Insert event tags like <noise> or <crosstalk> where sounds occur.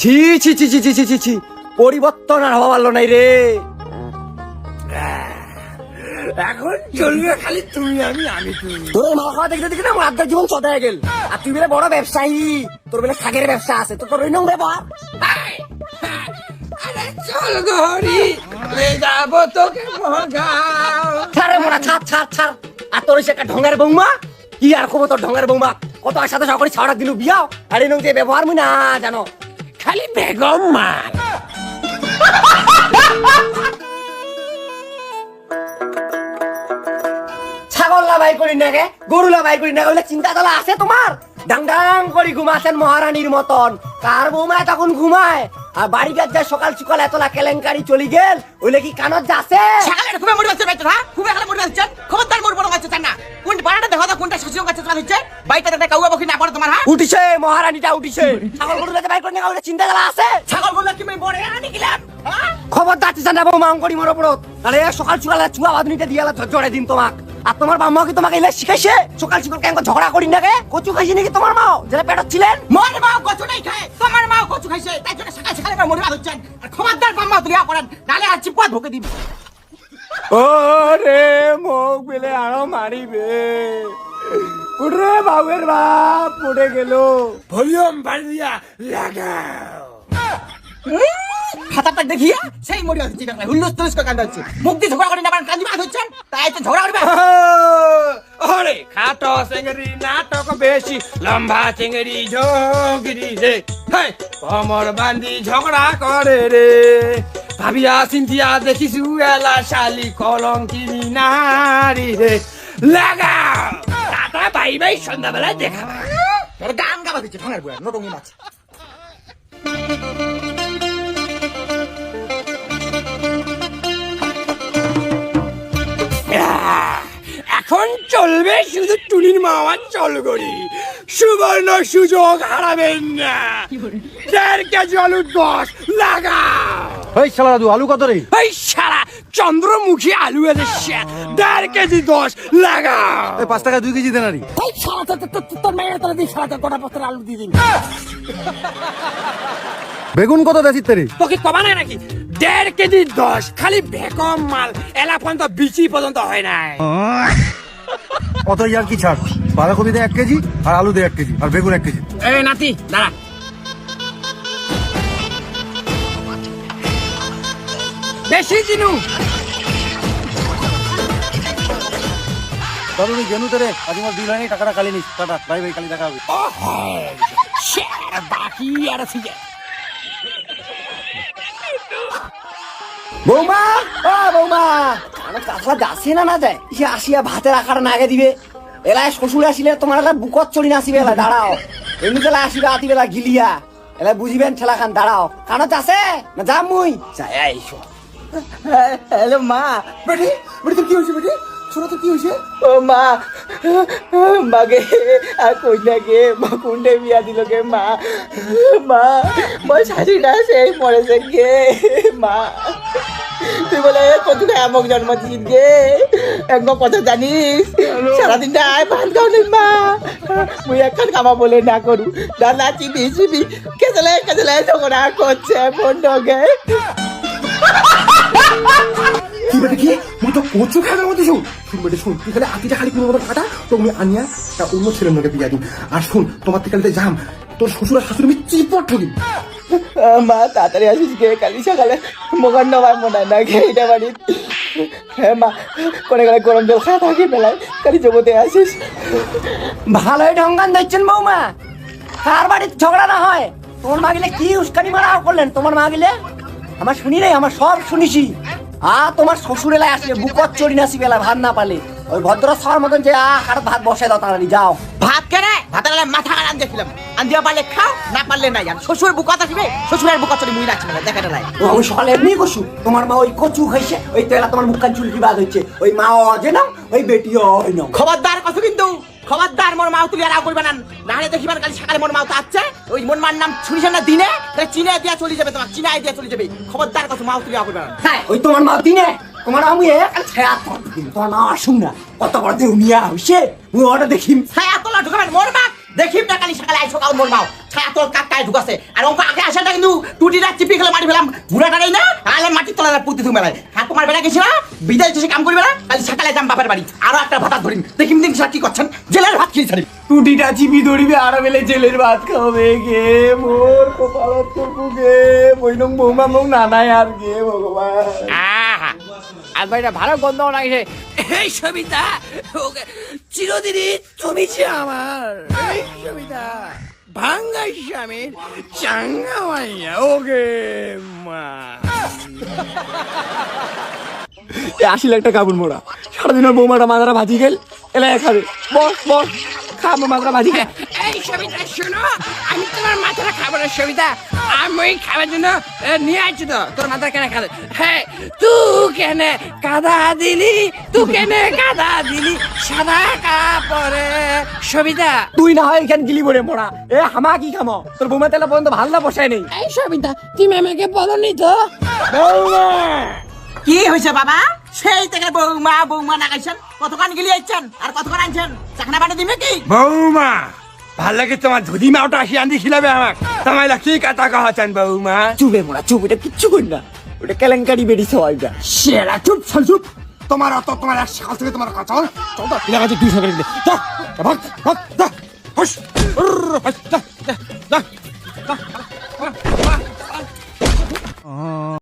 ছি ছি ছি ছি ছি ছি ছি ছি। পরিবর্তন আর হওয়া পারল নাই রে। এখন চলবে খালি তুমি আমি আমি তুমি। তোর মাল খাওয়া দেখতে দেখতে না আমার আড্ডার জীবন চলে গেল। আর তুই বেলে বড় ব্যবসায়ী তোর বেলে শাকের ব্যবসা আছে তোর তোর নং ব্যাপার আরে চল ঘড়ি যাব তোকে মগাও ছাড়ে মোরা ছাড় ছাড় ছাড়। আর তোর সে একটা ঢঙ্গের বৌমা কি আর খবর তোর ঢঙ্গের বৌমা? কত আর সাথে সকলে ছাড়া দিলু বিয়াও আর নং যে ব্যবহার মুই না জানো। খালি বেগম মাল ছাগল লাভাই করি নাগে গরু লাভাই করি নাগে বলে চিন্তা আছে তোমার? ডাং ডাং করি ঘুমাছেন মহারানীর মতন। কার বৌমায় তখন ঘুমায়? আর বাড়ি গাছ যায় সকাল সকাল এতলা কেলেঙ্কারি চলি গেল ওইলে কি কানত যাচ্ছে? সকালে খুবই মরে খুবই মরে খবরদার মরে বড় না। কোন পাড়াটা দেখো কোনটা কাছে চলা কাউয়া তোমার হ্যাঁ উঠিছে মহারানীটা উঠিছে। ছাগল গরু যাতে বাইর করে নাগে চিন্তা তালা আছে। ছাগলগুলো কি মই বড় আনি গেলাম। হ্যাঁ? খবরদার চিন্তা না বৌমা অঙ্করি মরো পড়ো তাহলে সকাল সকাল চুয়া বাদনিটা দিয়ে জড়ে দিন তোমাক। আর তোমার বাম্মা কি তোমাকে এলে শিখাইছে? সকাল সকাল কেন ঝগড়া করি নাগে কচু খাইছে নাকি তোমার মাও? যেটা পেটত ছিলেন? মোর মা কচু নাই খায় তোমার মা কচু খাইছে তাই জন্য সকাল সকালে এবার মরে যাচ্ছেন আর খবরদার বাম্মা তুলিয়া করেন নালে আর চিপা ঢুকে দিবি। ওরে মোক বেলে আরও মারিবে। উঠরে বাবুর বাপ পড়ে গেল। ভলিউম বাড়িয়া লাগাও। খাতাটা দেখিয়া সেই মরে যাচ্ছে দেখলে হুল্লোস তুলস করে কান্দা হচ্ছে। দিয়ে ঝগড়া করে না পারেন কান্দি বাদ হচ্ছেন তাই তো ঝগড়া করবে। ওরে খাটো চেঙ্গরি নাটক বেশি লম্বা চেঙ্গরি ঝগড়ি রে হেই, কমর বান্ধি ঝগড়া করে রে। ভাবিয়া চিন্তিয়া দেখিছু এলা শালি কলঙ্কিনী নারী রে। লাগাও! টাটা বাই বাই সন্ধ্যাবেলায় দেখাবা তোর গান গাবা দিচ্ছে ঠঙের বুয়া নটঙ্গি মাছ। আহ, এখন চলবে শুধু টুনির মামার চলগড়ি সুবর্ণ সুযোগ হারাবেন না। দেড় কেজি আলু দশ লাগাও। এই শালা দাদু আলু কত রে? এই সারা চন্দ্রমুখী আলু এসেছে দেড় কেজি দশ লাগাও। এই পাঁচ টাকা দুই কেজি দেনারি। তো- তো- তোর মেয়ের তলে দিই সারা তো গোটা পত্র আলু দিয়ে দিন <laughs> বেগুন কত দেছিস রে তোকে কমা নাই নাকি? দেড় কেজি দশ খালি বেকম মাল। এলা পর্যন্ত বিচি পর্যন্ত হয় নাই। কত ইয়ার কি ছাড়? বাঁধাকপি দে এক কেজি আর আলু দে এক কেজি আর বেগুন এক কেজি। এই নাতি দাঁড়া। বেশি জিনু। দাদু তুই গেনু আজ আমার লাইনে টাকাটা কালি নিস। টাটা বাই বাই কালি দেখা হবে। বাকি আর আছে বৌমা ও বৌমা। আমার কাছলা যাচ্ছে না না যায়? সে আসিয়া ভাতের আকার নাগে দিবে। এলায় শ্বশুর আসিলে তোমার একটা বুকত চড়ি নাসিবে এলা দাঁড়াও। এমনি বেলা আসিবে আতি বেলা গিলিয়া। এলা বুঝিবেন ঠেলা খান দাঁড়াও। কানত আছে? না যাম মুই? যাই আইসো। হ্যালো মা। বেটি বেটি তোর কি হয়েছে বেটি? শোনো তো কি হয়েছে? ও মা মাগে আর কই না গে মা কুন্ডে বিয়া দিল গে মা। মা মোর শাশুড়িটা সেই মরেছে গে মা। তুই বলে কত আমক জন্ম দিন গে? একদম কথা জানিস? সারাদিনটা আয় ভাত খাও নি মা? মুই এখন কামা বলে না করু। দাদা চিবি চিবি। কেচলে কেচলে ঝগড়া করছে বন্ধকে কি বেটে কি? মুই তো কচু খাওয়ার মধ্যে শুন শুন বেটে শুন তুই খালি আতিটা খালি কোনো মতো কাটা তো আনিয়া তা অন্য ছেলের নকে বিয়া দিন আর শুন তোমার থেকে যাম। তোর শ্বশুর আর শাশুড়ি আমি চিপট ঠকিম। মা তাড়াতাড়ি আসিস গে কালি সকালে মোগার নবার মনে না গে এটা বাড়ি হ্যাঁ মা করে করে গরম জল খাওয়া থাকি বেলায় কালি জগতে আসিস। ভালোই ঢঙ্গান দিচ্ছেন বৌমা। কার বাড়ির ঝগড়া না হয়? তোমার মা গেলে কি উস্কানি মারা করলেন তোমার মা গেলে? আমার শুনি নাই আমার সব শুনিছি। আ তোমার শ্বশুর এলায় আসলে বুকত চড়ি নাসি বেলা ভাত না পালে। ওই ভদ্র সবার মতন যে আ কার ভাত বসে দাও তাড়াতাড়ি যাও। ভাত কেনে মাথা আন দেখলাম দিয়া পারলে খাও না পারলে নাই। আর শ্বশুর বুকাত আসবে শ্বশুরের বুকাত চলে মুই রাখছি না দেখা নাই। ও, আমি সকালে এমনি তোমার মা ওই কচু খাইছে ওই তেলা তোমার মুখখান চুলকি বাদ হচ্ছে ওই মা অজে নাও ওই হয় নাও। খবরদার কথা কিন্তু খবরদার মোর মাও তুলি আর করবে না। নাহলে দেখিবার কালি সকালে মোর মাও তো আসছে ওই মোর মার নাম শুনিছেন না দিনে? তাহলে চিনে দিয়া চলে যাবে তোমার চিনাই দিয়া চলে যাবে। খবরদার কথা মাও তুলি করবে না। হ্যাঁ ওই তোমার মা দিনে তোমার আমি এক ছায়া তোমার মা আসুন না কত বড় দেউনিয়া হইছে মুই ওটা দেখিম। ছায়া তোলা ঢুকাবেন মোর মা দেখিম না কালি সকালে আইসো কাল মোর মাও। হ্যাঁ তোর কাকায় ঢুকাছে আর ওকে আগে আসাটা কিন্তু টুটিটা চিপি খেলে মাটি ফেলাম বুড়াটাই না? আলে মাটি তোলা পুঁতি তুমি হ্যাঁ তোমার বেলা গেছিল বিদায় দেশে কাম করবে না? কাল সকালে যাম বাপের বাড়ি আরও একটা ভাতা ধরিম দেখিম দিন স্যার কি করছেন জেলের ভাত খেয়ে ছাড়ি টুটিটা চিপি ধরিবে আর বেলে জেলের ভাত খাবে গে মোর কপালত গে বইনং বৌমা মং নানাই আর গে ভগবান আর ভাইটা ভালো গন্ধ লাগছে এই সবিতা ওকে চিরদিনই তুমি যে আমার। এই সবিতা ভাঙ্গা স্বামীর চাঙ্গা মাইয়া ওকে মা। আশি লাখ টাকা কাপড় মোড়া। সারাদিন ওর বৌমাটা মাথাটা ভাজি গেল এলাই খাবে। বস বস। খাব ভাজি খা এই সবিতা শোনো আমি তোমার মাথাটা খাব না সবিতা। আমি খাবার জন্য এ, নিয়ে আসছি তো তোর মাথা কেন খাবে? হ্যাঁ তুই কেন কাদা দিলি তুই কেন কাদা দিলি সাদা কাপড়ে। সবিতা। তুই না হয় এখান গিলি পড়ে মোড়া এ হামা কি খামো? তোর বৌমা তেলা পর্যন্ত ভালো বসায় নেই। এই সবিতা তুমি আমাকে বলনি তো? কি হয়েছে বাবা? সেই থেকে বৌমা বৌমা নাগাইছেন কতক্ষণ গিলি আইছেন? আর কতক্ষণ আনছেন? চাকনা পানি দিবে কি? বৌমা ভালো লাগে তোমার ধুদি মাওটা আসি আনতে খিলাবে আমাক। তোমায় কি কথা কহতেন বৌমা। চুপে মোড়া চুপ এটা কিচ্ছু করি না। ওটা কেলেঙ্কারি বেরিয়েছে ওইটা সেরা চুপ চল চুপ। তোমার অত তোমার এক সকাল থেকে তোমার কথা চল তো এলাকা দুই সকালে ভাগ ভাগ হুস হাস,